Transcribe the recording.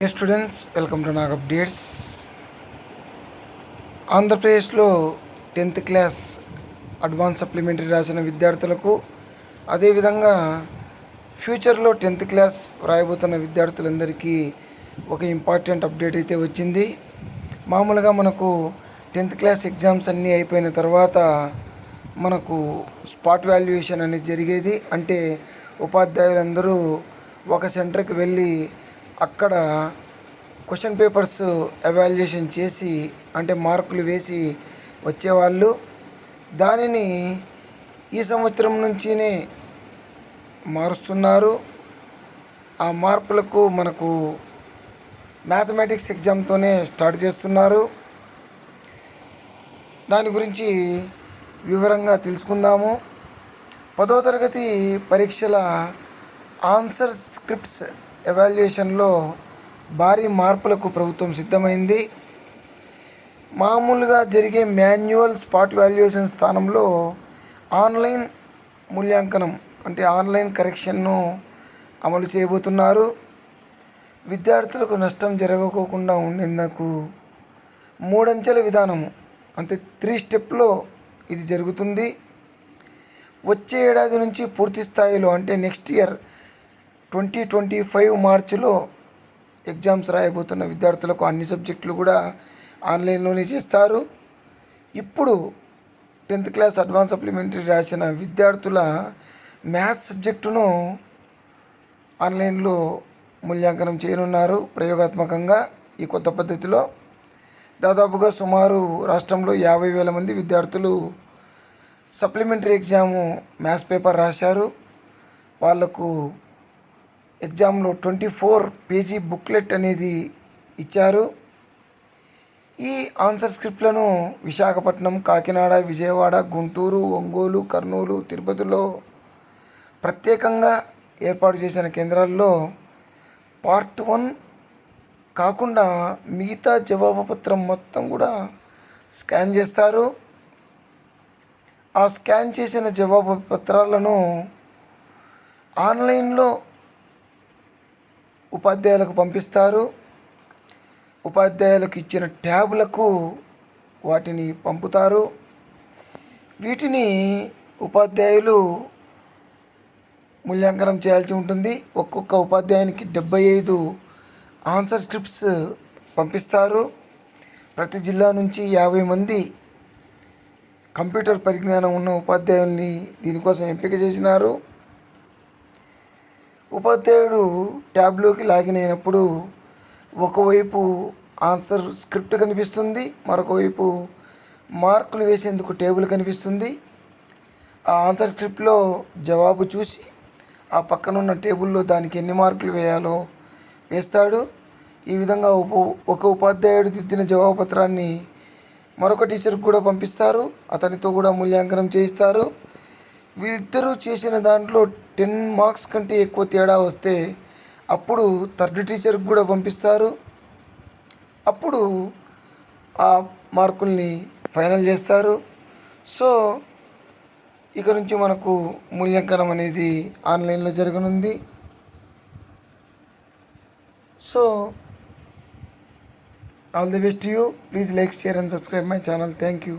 Students welcome to Nag updates ఆంధ్రప్రదేశ్లో tenth class advance supplementary రాసిన విద్యార్థులకు అదేవిధంగా ఫ్యూచర్లో టెన్త్ క్లాస్ రాయబోతున్న విద్యార్థులందరికీ ఒక ఇంపార్టెంట్ అప్డేట్ అయితే వచ్చింది. మామూలుగా మనకు టెన్త్ క్లాస్ ఎగ్జామ్స్ అన్నీ అయిపోయిన తర్వాత మనకు స్పాట్ వాల్యుయేషన్ అనేది జరిగేది. అంటే ఉపాధ్యాయులందరూ ఒక సెంటర్కి వెళ్ళి అక్కడ క్వశ్చన్ పేపర్స్ ఎవాల్యుయేషన్ చేసి అంటే మార్కులు వేసి వచ్చేవాళ్ళు. దానిని ఈ సంవత్సరం నుంచినే మారుస్తున్నారు. ఆ మార్కులకు మనకు మ్యాథమెటిక్స్ ఎగ్జామ్తోనే స్టార్ట్ చేస్తున్నారు. దాని గురించి వివరంగా తెలుసుకుందాము. పదో తరగతి పరీక్షల ఆన్సర్ స్క్రిప్ట్స్ ఎవాల్యుయేషన్లో భారీ మార్పులకు ప్రభుత్వం సిద్ధమైంది. మామూలుగా జరిగే మాన్యువల్ స్పాట్ వాల్యుయేషన్ స్థానంలో ఆన్లైన్ మూల్యాంకనం అంటే ఆన్లైన్ కరెక్షన్ను అమలు చేయబోతున్నారు. విద్యార్థులకు నష్టం జరగకోకుండా ఉండేందుకు మూడంచెల విధానము అంటే త్రీ స్టెప్లో ఇది జరుగుతుంది. వచ్చే ఏడాది నుంచి పూర్తి స్థాయిలో అంటే next year twenty twenty five మార్చిలో ఎగ్జామ్స్ రాయబోతున్న విద్యార్థులకు అన్ని సబ్జెక్టులు కూడా ఆన్లైన్లోనే చేస్తారు. ఇప్పుడు టెన్త్ క్లాస్ అడ్వాన్స్ సప్లిమెంటరీ రాసిన విద్యార్థుల మ్యాథ్స్ సబ్జెక్టును ఆన్లైన్లో మూల్యాంకనం చేయనున్నారు ప్రయోగాత్మకంగా ఈ కొత్త పద్ధతిలో. దాదాపుగా సుమారు రాష్ట్రంలో యాభై వేల మంది విద్యార్థులు సప్లిమెంటరీ ఎగ్జాము మ్యాథ్స్ పేపర్ రాశారు. వాళ్ళకు ఎగ్జామ్లో ట్వంటీ ఫోర్ పేజీ బుక్లెట్ అనేది ఇచ్చారు. ఈ ఆన్సర్ స్క్రిప్ట్లను విశాఖపట్నం కాకినాడ విజయవాడ గుంటూరు ఒంగోలు కర్నూలు తిరుపతిలో ప్రత్యేకంగా ఏర్పాటు చేసిన కేంద్రాల్లో పార్ట్ వన్ కాకుండా మిగతా జవాబు పత్రం మొత్తం కూడా స్కాన్ చేస్తారు. ఆ స్కాన్ చేసిన జవాబు పత్రాలను ఆన్లైన్లో ఉపాధ్యాయులకు పంపిస్తారు. ఉపాధ్యాయులకు ఇచ్చిన ట్యాబ్లకు వాటిని పంపుతారు. వీటిని ఉపాధ్యాయులు మూల్యాంకనం చేయాల్సి ఉంటుంది. ఒక్కొక్క ఉపాధ్యాయునికి డెబ్బై ఐదు ఆన్సర్ స్క్రిప్ట్స్ పంపిస్తారు. ప్రతి జిల్లా నుంచి యాభై మంది కంప్యూటర్ పరిజ్ఞానం ఉన్న ఉపాధ్యాయుల్ని దీనికోసం ఎంపిక చేసినారు. ఉపాధ్యాయుడు ట్యాబ్లోకి లాగిన్ అయినప్పుడు ఒకవైపు ఆన్సర్ స్క్రిప్ట్ కనిపిస్తుంది మరొకవైపు మార్కులు వేసేందుకు టేబుల్ కనిపిస్తుంది. ఆ ఆన్సర్ స్క్రిప్ట్లో జవాబు చూసి ఆ పక్కనున్న టేబుల్లో దానికి ఎన్ని మార్కులు వేయాలో వేస్తాడు. ఈ విధంగా ఉప ఒక ఉపాధ్యాయుడు దిద్దిన జవాబు పత్రాన్ని మరొక టీచర్కి కూడా పంపిస్తారు. అతనితో కూడా మూల్యాంకనం చేయిస్తారు. వీళ్ళిద్దరూ చేసిన దాంట్లో టెన్ మార్క్స్ కంటే ఎక్కువ తేడా వస్తే అప్పుడు థర్డ్ టీచర్కి కూడా పంపిస్తారు. అప్పుడు ఆ మార్కుల్ని ఫైనల్ చేస్తారు. సో ఇక నుంచి మనకు మూల్యాంకనం అనేది ఆన్లైన్లో జరగనుంది. So all the best you. Please like share and subscribe my channel. Thank you.